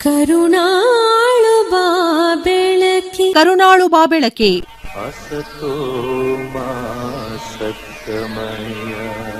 ಕರುಣಾಳು ಬಾ ಬೆಳಕಿ. ಕರುಣಾಳು ಬಾ ಬೆಳಕಿ.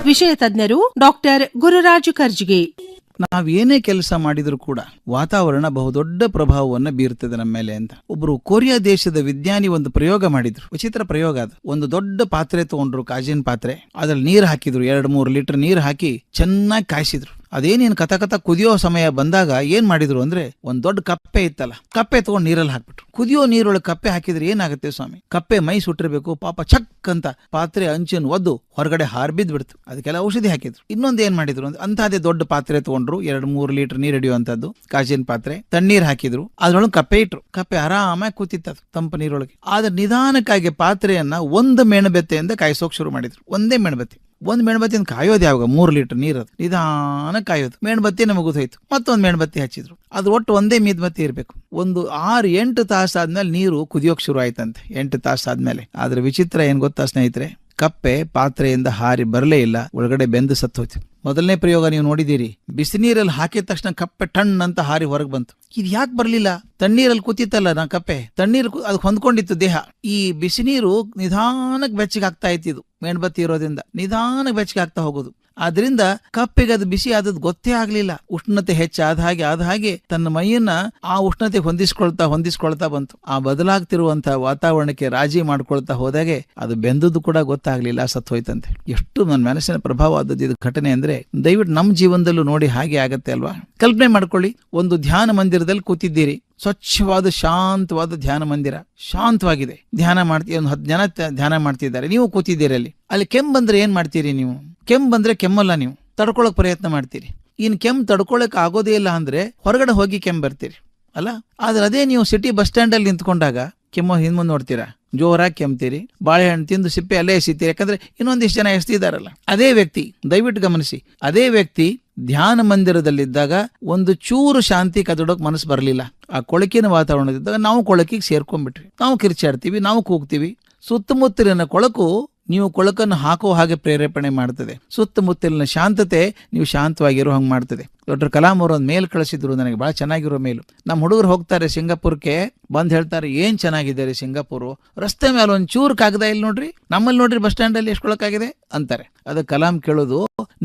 ವಿಷಯ ತಜ್ಞರು ಡಾಕ್ಟರ್ ಗುರುರಾಜು ಕರ್ಜ್ಗೆ ನಾವೇನೇ ಕೆಲಸ ಮಾಡಿದ್ರು ಕೂಡ ವಾತಾವರಣ ಬಹುದೊಡ್ಡ ಪ್ರಭಾವವನ್ನ ಬೀರ್ತದೆ ನಮ್ಮ ಮೇಲೆ ಅಂತ. ಒಬ್ರು ಕೊರಿಯಾ ದೇಶದ ವಿಜ್ಞಾನಿ ಒಂದು ಪ್ರಯೋಗ ಮಾಡಿದ್ರು. ವಿಚಿತ್ರ ಪ್ರಯೋಗ ಅದು. ಒಂದು ದೊಡ್ಡ ಪಾತ್ರೆ ತಗೊಂಡ್ರು ಕಾಜಿನ ಪಾತ್ರೆ. ಅದ್ರಲ್ಲಿ ನೀರು ಹಾಕಿದ್ರು. ಎರಡು ಮೂರು ಲೀಟರ್ ನೀರು ಹಾಕಿ ಚೆನ್ನಾಗಿ ಕಾಯಿಸಿದ್ರು. ಅದೇನೇನು ಕಥ ಕಥ ಕುದಿಯೋ ಸಮಯ ಬಂದಾಗ ಏನ್ ಮಾಡಿದ್ರು ಅಂದ್ರೆ ಒಂದ್ ದೊಡ್ಡ ಕಪ್ಪೆ ಇತ್ತಲ್ಲ, ಕಪ್ಪೆ ತಗೊಂಡು ನೀರಲ್ಲಿ ಹಾಕ್ಬಿಟ್ರು. ಕುದಿಯೋ ನೀರೊಳಗೆ ಕಪ್ಪೆ ಹಾಕಿದ್ರೆ ಏನಾಗುತ್ತೆ ಸ್ವಾಮಿ? ಕಪ್ಪೆ ಮೈ ಸುಟ್ಟಿರ್ಬೇಕು, ಪಾಪ ಚಕ್ ಅಂತ ಪಾತ್ರೆ ಅಂಚನ್ನು ಒದ್ದು ಹೊರಗಡೆ ಹಾರ್ ಬಿದ್ದು ಬಿಡ್ತು ಅದಕ್ಕೆಲ್ಲ ಔಷಧಿ ಹಾಕಿದ್ರು. ಇನ್ನೊಂದು ಏನ್ ಮಾಡಿದ್ರು ಅಂದ್ರೆ ಅಂತಹದೇ ದೊಡ್ಡ ಪಾತ್ರೆ ತಗೊಂಡ್ರು, ಎರಡು ಮೂರು ಲೀಟರ್ ನೀರು ಹಿಡಿಯುವಂತದ್ದು ಕಾಜಿನ ಪಾತ್ರೆ, ತಣ್ಣೀರ್ ಹಾಕಿದ್ರು. ಅದ್ರೊಳಗೆ ಕಪ್ಪೆ ಇಟ್ರು. ಕಪ್ಪೆ ಆರಾಮಾಗಿ ಕೂತಿತ್ತದು ತಂಪು ನೀರೊಳಗೆ. ಆದ್ರೆ ನಿಧಾನಕ್ಕಾಗಿ ಪಾತ್ರೆಯನ್ನ ಒಂದು ಮೇಣಬೆತ್ತೆಯಿಂದ ಕಾಯಿಸೋಕ್ ಶುರು ಮಾಡಿದ್ರು. ಒಂದೇ ಮೇಣಬತ್ತಿ. ಒಂದ್ ಮೇಣಬತ್ತಿನ ಕಾಯೋದು ಯಾವಾಗ? ಮೂರು ಲೀಟರ್ ನೀರು ನಿಧಾನ ಕಾಯೋದು. ಮೇಣಬತ್ತಿ ನಮಗೆ ಹೋಯ್ತು ಮತ್ತೊಂದು ಮೇಣಬತ್ತಿ ಹಚ್ಚಿದ್ರು. ಅದು ಒಟ್ಟು ಒಂದೇ ಮೀದ್ಬತ್ತಿ ಇರಬೇಕು. ಒಂದು ಆರು, ಎಂಟು ತಾಸು ಆದ್ಮೇಲೆ ನೀರು ಕುದಿಯೋಕೆ ಶುರು ಆಯ್ತಂತೆ. ಎಂಟು ತಾಸು ಆದ್ಮೇಲೆ. ಆದ್ರೆ ವಿಚಿತ್ರ ಏನು ಗೊತ್ತಾ ಸ್ನೇಹಿತರೆ? ಕಪ್ಪೆ ಪಾತ್ರೆಯಿಂದ ಹಾರಿ ಬರಲೇ ಇಲ್ಲ, ಒಳಗಡೆ ಬೆಂದು ಸತ್ತೋಯ್ತು ಮೊದಲನೇ ಪ್ರಯೋಗ ನೀವು ನೋಡಿದ್ದೀರಿ, ಬಿಸಿ ನೀರಲ್ಲಿ ಹಾಕಿದ ತಕ್ಷಣ ಕಪ್ಪೆ ಟಣ್ಣ ಅಂತ ಹಾರಿ ಹೊರಗೆ ಬಂತು. ಇದು ಯಾಕೆ ಬರಲಿಲ್ಲ? ತಣ್ಣೀರಲ್ಲಿ ಕೂತಿತ್ತಲ್ಲ ನಾ ಕಪ್ಪೆ? ತಣ್ಣೀರು ಅದು ಹೊಂದ್ಕೊಂಡಿತ್ತು ದೇಹ. ಈ ಬಿಸಿ ನೀರು ನಿಧಾನಕ್ಕೆ ಬೆಚ್ಚಗೆ ಆಗ್ತಾ ಇತ್ತಿದು ಮೇಣಬತ್ತಿ ಇರೋದ್ರಿಂದ. ನಿಧಾನಕ್ಕೆ ಬೆಚ್ಚಗೆ ಆಗ್ತಾ ಹೋಗೋದು. ಆದ್ರಿಂದ ಕಪ್ಪೆಗೆ ಅದು ಬಿಸಿ ಆದದ್ದು ಗೊತ್ತೇ ಆಗ್ಲಿಲ್ಲ. ಉಷ್ಣತೆ ಹೆಚ್ಚಾದ ಹಾಗೆ ಆದ ಹಾಗೆ ತನ್ನ ಮೈಯನ್ನ ಆ ಉಷ್ಣತೆ ಹೊಂದಿಸ್ಕೊಳ್ತಾ ಹೊಂದಿಸ್ಕೊಳ್ತಾ ಬಂತು. ಆ ಬದಲಾಗ್ತಿರುವಂತಹ ವಾತಾವರಣಕ್ಕೆ ರಾಜಿ ಮಾಡ್ಕೊಳ್ತಾ ಹೋದಾಗೆ ಅದು ಬೆಂದದ್ದು ಕೂಡ ಗೊತ್ತಾಗ್ಲಿಲ್ಲ ಸತ್ತೋಯ್ತಂತೆ ಎಷ್ಟು ನನ್ನ ಮನಸ್ಸಿನ ಪ್ರಭಾವ ಆದದ್ದು ಇದು ಘಟನೆ ಅಂದ್ರೆ ದಯವಿಟ್ಟು ನಮ್ಮ ಜೀವನದಲ್ಲೂ ನೋಡಿ ಹಾಗೆ ಆಗತ್ತೆ ಅಲ್ವಾ? ಕಲ್ಪನೆ ಮಾಡ್ಕೊಳ್ಳಿ, ಒಂದು ಧ್ಯಾನ ಮಂದಿರದಲ್ಲಿ ಕೂತಿದ್ದೀರಿ. ಸ್ವಚ್ಛವಾದ, ಶಾಂತವಾದ ಧ್ಯಾನ ಮಂದಿರ. ಶಾಂತವಾಗಿದೆ. ಧ್ಯಾನ ಮಾಡ್ತೀವಿ ಒಂದು ಹತ್ತು ಜನ ಧ್ಯಾನ ಮಾಡ್ತಿದ್ದಾರೆ. ನೀವು ಕೂತಿದ್ದೀರಿ ಅಲ್ಲಿ. ಅಲ್ಲಿ ಕೆಮ್ಮು ಬಂದ್ರೆ ಏನ್ ಮಾಡ್ತೀರಿ ನೀವು? ಕೆಮ್ಮು ಬಂದ್ರೆ ಕೆಮ್ಮಲ್ಲ ನೀವು. ತಡ್ಕೊಳಕ್ ಪ್ರಯತ್ನ ಮಾಡ್ತೀರಿ. ಇನ್ನು ಕೆಮ್ಮು ತಡ್ಕೊಳಕ್ ಆಗೋದೇ ಇಲ್ಲ ಅಂದ್ರೆ ಹೊರಗಡೆ ಹೋಗಿ ಕೆಮ್ಮು ಬರ್ತೀರಿ. ಅಲ್ಲ? ಆದ್ರೆ ಅದೇ ನೀವು ಸಿಟಿ ಬಸ್ ಸ್ಟ್ಯಾಂಡ್ ಅಲ್ಲಿ ನಿಂತ್ಕೊಂಡಾಗ ಕೆಮ್ಮು ಹಿಂದ್ಮುಂದ್ ನೋಡ್ತೀರಾ? ಜೋರಾಗಿ ಕೆಮ್ತೀರಿ. ಬಾಳೆಹಣ್ಣು ತಿಂದು ಸಿಪ್ಪೆ ಅಲ್ಲೇ ಎಸಿತೀರಿ. ಯಾಕಂದ್ರೆ ಇನ್ನೊಂದಿಷ್ಟು ಜನ ಎಸ್ತಿದಾರಲ್ಲ. ಅದೇ ವ್ಯಕ್ತಿ, ದಯವಿಟ್ಟು ಗಮನಿಸಿ. ಅದೇ ವ್ಯಕ್ತಿ ಧ್ಯಾನ ಮಂದಿರದಲ್ಲಿದ್ದಾಗ ಒಂದು ಚೂರು ಶಾಂತಿ ಕದಡೋಕೆ ಮನಸ್ಸು ಬರಲಿಲ್ಲ. ಆ ಕೊಳಕಿನ ವಾತಾವರಣದಿದ್ದಾಗ ನಾವು ಕೊಳಕಿಗೆ ಸೇರ್ಕೊಂಡ್ಬಿಟ್ವಿ. ನಾವು ಕಿರ್ಚಾಡ್ತೀವಿ, ನಾವು ಕೂಗ್ತೀವಿ. ಸುತ್ತಮುತ್ತಲಿನ ಕೊಳಕು ನೀವು ಕೊಳಕನ್ನು ಹಾಕೋ ಹಾಗೆ ಪ್ರೇರೇಪಣೆ ಮಾಡ್ತದೆ. ಸುತ್ತಮುತ್ತಲಿನ ಶಾಂತತೆ ನೀವು ಶಾಂತವಾಗಿರೋ ಹಂಗೆ ಮಾಡ್ತದೆ. ಡಾಕ್ಟರ್ ಕಲಾಂ ಅವರು ಒಂದು ಮೇಲ್ ಕಳಿಸಿದ್ರು ನನಗೆ ಭಾಳ ಚೆನ್ನಾಗಿರೋ ಮೇಲು. ನಮ್ಮ ಹುಡುಗರು ಹೋಗ್ತಾರೆ ಸಿಂಗಾಪುರ್ಗೆ ಬಂದು ಹೇಳ್ತಾರೆ, ಏನು ಚೆನ್ನಾಗಿದೆ ರೀ ಸಿಂಗಾಪುರು? ರಸ್ತೆ ಮೇಲೆ ಒಂದು ಚೂರು ಕಾಗದ ಇಲ್ಲಿ ನೋಡ್ರಿ? ನಮ್ಮಲ್ಲಿ ನೋಡ್ರಿ ಬಸ್ ಸ್ಟ್ಯಾಂಡ್ ಅಲ್ಲಿ ಎಷ್ಟ್ಕೊಳಕಾಗಿದೆ ಅಂತಾರೆ. ಅದು ಕಲಾಂ ಕೇಳೋದು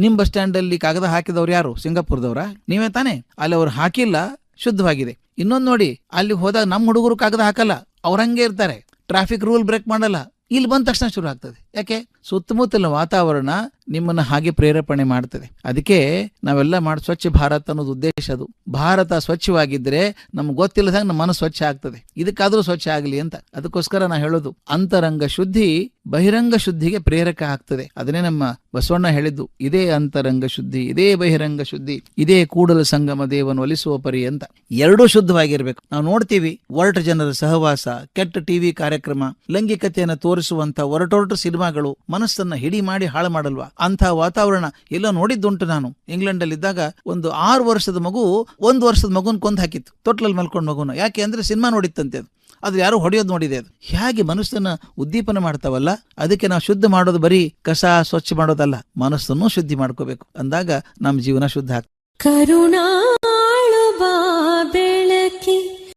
ನಿಮ್ಮ ಬಸ್ ಸ್ಟ್ಯಾಂಡ್ ಅಲ್ಲಿ ಕಾಗದ ಹಾಕಿದವ್ರು ಯಾರು? ಸಿಂಗಾಪುರದವ್ರ? ನೀವೇ ತಾನೇ? ಅಲ್ಲಿ ಅವ್ರು ಹಾಕಿಲ್ಲ, ಶುದ್ಧವಾಗಿದೆ. ಇನ್ನೊಂದು ನೋಡಿ, ಅಲ್ಲಿ ಹೋದಾಗ ನಮ್ಮ ಹುಡುಗರು ಕಾಗದ ಹಾಕಲ್ಲ ಅವ್ರಂಗೆ ಇರ್ತಾರೆ. ಟ್ರಾಫಿಕ್ ರೂಲ್ ಬ್ರೇಕ್ ಮಾಡಲ್ಲ. ಇಲ್ಲಿ ಬಂದ ತಕ್ಷಣ ಶುರು ಆಗ್ತದೆ. ಯಾಕೆ? ಸುತ್ತಮುತ್ತಲಿನ ವಾತಾವರಣ ನಿಮ್ಮನ್ನ ಹಾಗೆ ಪ್ರೇರೇಪಣೆ ಮಾಡ್ತದೆ. ಅದಕ್ಕೆ ನಾವೆಲ್ಲ ಮಾಡಿ, ಸ್ವಚ್ಛ ಭಾರತ್ ಅನ್ನೋದು ಉದ್ದೇಶ ಅದು. ಭಾರತ ಸ್ವಚ್ಛವಾಗಿದ್ರೆ ನಮ್ಗೆ ಗೊತ್ತಿಲ್ಲದಂಗೆ ನಮ್ಮ ಮನಸ್ಸು ಸ್ವಚ್ಛ ಆಗ್ತದೆ. ಇದಕ್ಕಾದ್ರೂ ಸ್ವಚ್ಛ ಆಗಲಿ ಅಂತ. ಅದಕ್ಕೋಸ್ಕರ ನಾ ಹೇಳೋದು, ಅಂತರಂಗ ಶುದ್ಧಿ ಬಹಿರಂಗ ಶುದ್ಧಿಗೆ ಪ್ರೇರಕ ಆಗ್ತದೆ. ಅದನ್ನೇ ನಮ್ಮ ಬಸವಣ್ಣ ಹೇಳಿದ್ದು, ಇದೇ ಅಂತರಂಗ ಶುದ್ಧಿ, ಇದೇ ಬಹಿರಂಗ ಶುದ್ಧಿ, ಇದೇ ಕೂಡಲ ಸಂಗಮ ದೇವನ ಒಲಿಸುವ ಪರಿ ಅಂತ. ಎರಡೂ ಶುದ್ಧವಾಗಿರ್ಬೇಕು. ನಾವು ನೋಡ್ತೀವಿ, ಒರಟ ಜನರ ಸಹವಾಸ, ಕೆಟ್ಟ ಟಿವಿ ಕಾರ್ಯಕ್ರಮ, ಲೈಂಗಿಕತೆಯನ್ನು ತೋರಿಸುವಂತ ಒರಟೊರಟು ಸಿನಿಮಾಗಳು ಮನಸ್ಸನ್ನ ಹಿಡಿ ಮಾಡಿ ಹಾಳು ಮಾಡಲ್ವಾ? ಅಂತ ವಾತಾವರಣ ಎಲ್ಲೋ ನೋಡಿದ್ದುಂಟು ನಾನು. ಇಂಗ್ಲೆಂಡ್ ಅಲ್ಲಿ ಇದ್ದಾಗ ಒಂದು ಆರು ವರ್ಷದ ಮಗು ಒಂದು ವರ್ಷದ ಮಗುನ್ ಕೊಂದು ಹಾಕಿತ್ತು. ತೊಟ್ಲಲ್ಲಿ ಮಲ್ಕೊಂಡು ಮಗುನ. ಯಾಕೆ ಅಂದ್ರೆ ಸಿನಿಮಾ ನೋಡಿತ್ತಂತೆ ಅದು. ಅದು ಯಾರು ಹೊಡೆಯೋದು ನೋಡಿದೆ ಅದು. ಹೇಗೆ ಮನಸ್ಸನ್ನು ಉದ್ದೀಪನ ಮಾಡ್ತಾವಲ್ಲ? ಅದಕ್ಕೆ ನಾವು ಶುದ್ಧ ಮಾಡೋದು ಬರೀ ಕಸ ಸ್ವಚ್ಛ ಮಾಡೋದಲ್ಲ. ಮನಸ್ಸನ್ನು ಶುದ್ಧಿ ಮಾಡ್ಕೋಬೇಕು. ಅಂದಾಗ ನಮ್ಮ ಜೀವನ ಶುದ್ಧ ಆಗ್ತದೆ. ಕರುಣಾಳು